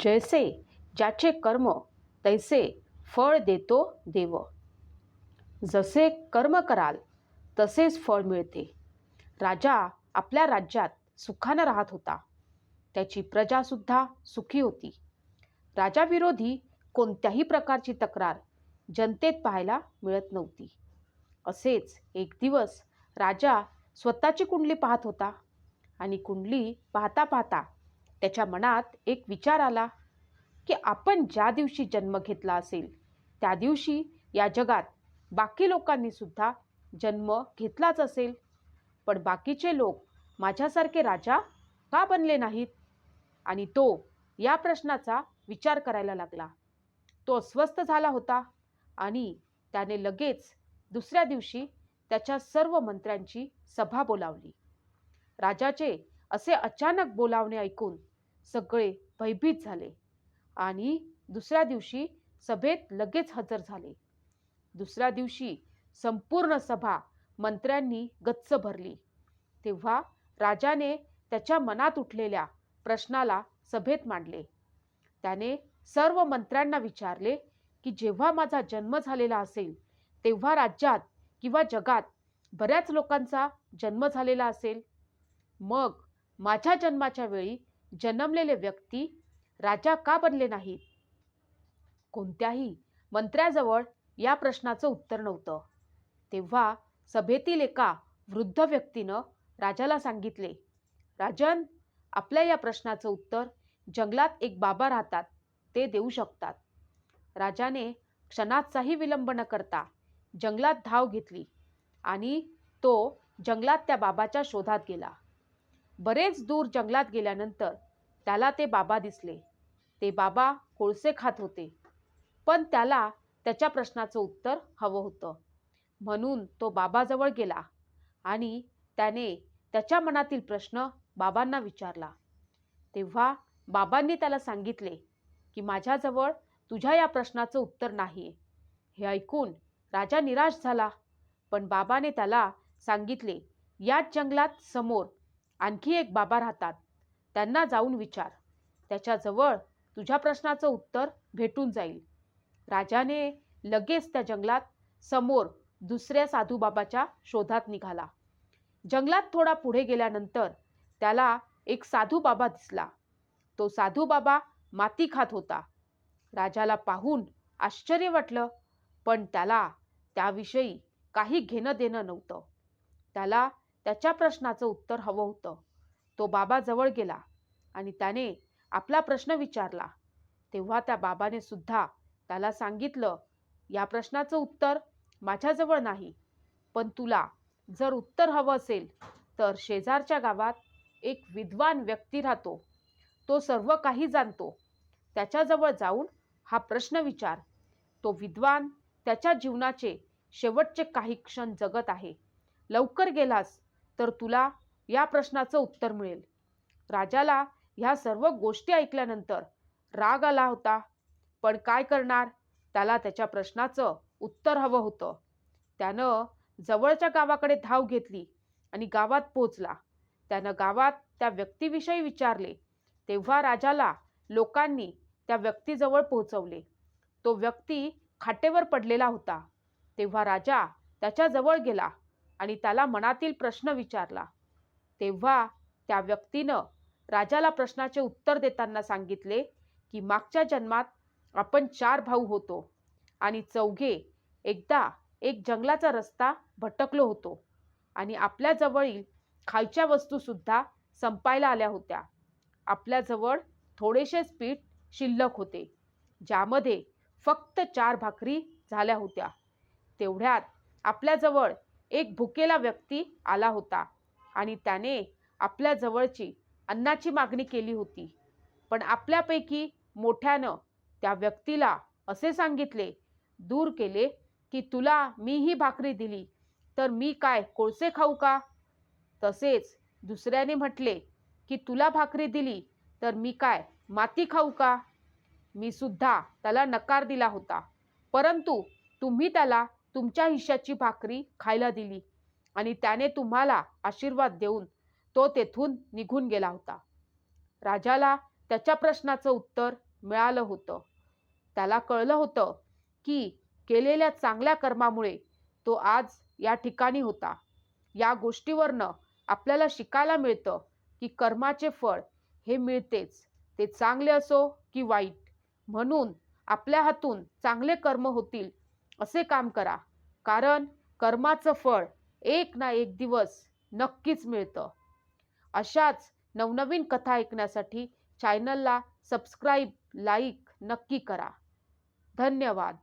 जैसे ज्याचे कर्म तैसे फळ देतो देव. जसे कर्म कराल तसेच फळ मिळते. राजा आपल्या राज्यात सुखानं राहत होता. त्याची प्रजासुद्धा सुखी होती. राजाविरोधी कोणत्याही प्रकारची तक्रार जनतेत पाहायला मिळत नव्हती. असेच एक दिवस राजा स्वतःची कुंडली पाहत होता आणि कुंडली पाहता पाहता त्याच्या मनात एक विचार आला की आपण ज्या दिवशी जन्म घेतला असेल त्या दिवशी या जगात बाकी लोकांनी सुद्धा जन्म घेतलाच असेल. पण बाकीचे लोक माझ्यासारखे राजा का बनले नाहीत? आणि तो या प्रश्नाचा विचार करायला लागला. तो अस्वस्थ झाला होता आणि त्याने लगेच दुसऱ्या दिवशी त्याच्या सर्व मंत्र्यांची सभा बोलावली. राजाचे असे अचानक बोलावणे ऐकून सगळे भयभीत झाले आणि दुसऱ्या दिवशी सभेत लगेच हजर झाले. दुसऱ्या दिवशी संपूर्ण सभा मंत्र्यांनी गच्च भरली. तेव्हा राजाने त्याच्या मनात उठलेल्या प्रश्नाला सभेत मांडले. त्याने सर्व मंत्र्यांना विचारले की जेव्हा माझा जन्म झालेला असेल तेव्हा राज्यात किंवा जगात बऱ्याच लोकांचा जन्म झालेला असेल. मग माझ्या जन्माच्या वेळी जन्मलेले व्यक्ती राजा का बनले नाहीत? कोणत्याही मंत्र्याजवळ या प्रश्नाचं उत्तर नव्हतं. तेव्हा सभेतील एका वृद्ध व्यक्तीनं राजाला सांगितले राजन आपल्या या प्रश्नाचं उत्तर जंगलात एक बाबा राहतात ते देऊ शकतात. राजाने क्षणाचाही विलंब न करता जंगलात धाव घेतली आणि तो जंगलात त्या बाबाच्या शोधात गेला. बरेच दूर जंगलात गेल्यानंतर त्याला ते बाबा दिसले. ते बाबा कोळसे खात होते. पण त्याला त्याच्या प्रश्नाचं उत्तर हवं होतं. म्हणून तो बाबाजवळ गेला आणि त्याने त्याच्या मनातील प्रश्न बाबांना विचारला. तेव्हा बाबांनी त्याला सांगितले की माझ्याजवळ तुझ्या या प्रश्नाचं उत्तर नाही हे ऐकून राजा निराश झाला. पण बाबाने त्याला सांगितले याच जंगलात समोर आणखी एक बाबा राहतात. त्यांना जाऊन विचार. त्याच्याजवळ तुझ्या प्रश्नाचं उत्तर भेटून जाईल. राजाने लगेच त्या जंगलात समोर दुसऱ्या साधूबाबाच्या शोधात निघाला. जंगलात थोडा पुढे गेल्यानंतर त्याला एक साधू बाबा दिसला. तो साधू बाबा माती खात होता. राजाला पाहून आश्चर्य वाटलं पण त्याला त्याविषयी काही घेणं देणं नव्हतं. त्याला त्याच्या प्रश्नाचं उत्तर हवं होतं. तो बाबा जवळ गेला आणि त्याने आपला प्रश्न विचारला. तेव्हा त्या बाबाने सुद्धा त्याला सांगितलं या प्रश्नाचं उत्तर माझ्याजवळ नाही पण तुला जर उत्तर हवं असेल तर शेजारच्या गावात एक विद्वान व्यक्ती राहतो. तो सर्व काही जाणतो. त्याच्याजवळ जाऊन हा प्रश्न विचार. तो विद्वान त्याच्या जीवनाचे शेवटचे काही क्षण जगत आहे. लवकर गेलास तर तुला या प्रश्नाचं उत्तर मिळेल. राजाला ह्या सर्व गोष्टी ऐकल्यानंतर राग आला होता. पण काय करणार? त्याला त्याच्या प्रश्नाचं उत्तर हवं होतं. त्यानं जवळच्या गावाकडे धाव घेतली आणि गावात पोचला त्यानं गावात त्या व्यक्तीविषयी विचारले. तेव्हा राजाला लोकांनी त्या व्यक्तीजवळ पोहोचवले. तो व्यक्ती खाटेवर पडलेला होता. तेव्हा राजा त्याच्याजवळ गेला. आणि त्याला मनातील प्रश्न विचारला. तेव्हा त्या व्यक्तीनं राजाला प्रश्नाचे उत्तर देताना सांगितले की मागच्या जन्मात आपण चार भाऊ होतो आणि चौघे एकदा एक जंगलाचा रस्ता भटकलो होतो आणि आपल्याजवळील खायच्या वस्तूसुद्धा संपायला आल्या होत्या. आपल्याजवळ थोडेसेच पीठ शिल्लक होते ज्यामध्ये फक्त चार भाकरी झाल्या होत्या. तेवढ्यात आपल्याजवळ एक भुकेला व्यक्ती आला होता आणि त्याने आपल्या जवळची अन्नाची मागणी केली होती. पण आपल्यापैकी मोठ्यानं त्या व्यक्तीला असे सांगितले दूर केले की तुला मी ही भाकरी दिली तर मी काय कोळसे खाऊ का? तसेच दुसऱ्याने म्हटले की तुला भाकरी दिली तर मी काय माती खाऊ का? मी सुद्धा त्याला नकार दिला होता. परंतु तुम्ही त्याला तुमच्या हिश्याची भाकरी खायला दिली आणि त्याने तुम्हाला आशीर्वाद देऊन तो तेथून निघून गेला होता. राजाला त्याच्या प्रश्नाचं उत्तर मिळालं होतं. त्याला कळलं होतं की केलेल्या चांगल्या कर्मामुळे तो आज या ठिकाणी होता. या गोष्टीवरनं आपल्याला शिकायला मिळतं की कर्माचे फळ हे मिळतेच ते चांगले असो की वाईट. म्हणून आपल्या हातून चांगले कर्म होतील असे काम करा. कारण कर्माचं फळ एक ना एक दिवस नक्कीच मिळतं. अशाच नवनवीन कथा ऐकण्यासाठी चॅनलला सबस्क्राईब लाईक नक्की करा. धन्यवाद.